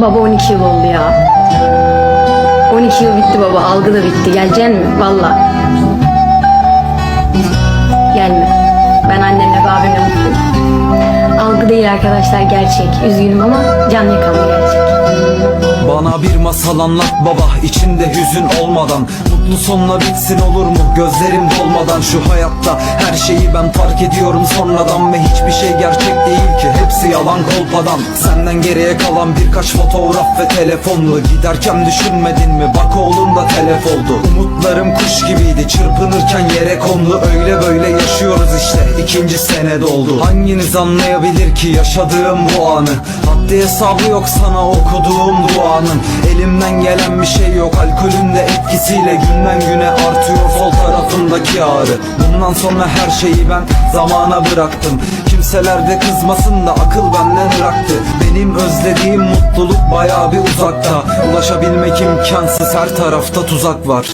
Baba 12 yıl oldu ya. 12 yıl bitti baba. Algı da bitti. Geleceksin mi? Valla. Gelme. Ben annemle ve abimle mutluyum. Algı değil arkadaşlar gerçek. Üzgünüm ama can yakan gerçek. Bana bir masal anlat baba içinde hüzün olmadan Mutlu sonla bitsin olur mu gözlerim dolmadan Şu hayatta her şeyi ben fark ediyorum sonradan Ve hiçbir şey gerçek değil hepsi yalan kolpadan. Senden geriye kalan birkaç fotoğraf ve telefonlu Giderken düşünmedin mi? Bak oğlum da telef oldu. Umutlarım kuş gibiydi. Çırpınırken yere kondu. Öyle böyle yaşıyoruz işte. İkinci sene doldu. Hanginiz anlayabilir ki yaşadığım bu anı? Haddi hesabı yok sana okuduğum duanın. Elimden gelen bir şey yok. Alkolün de etkisiyle Günden güne artıyor. Sol ağrı Bundan sonra her şeyi ben zamana bıraktım. Kimseler de kızmasın da akıl benden bıraktı Benim özlediğim mutluluk baya bir uzakta. Ulaşabilmek imkansız her tarafta tuzak var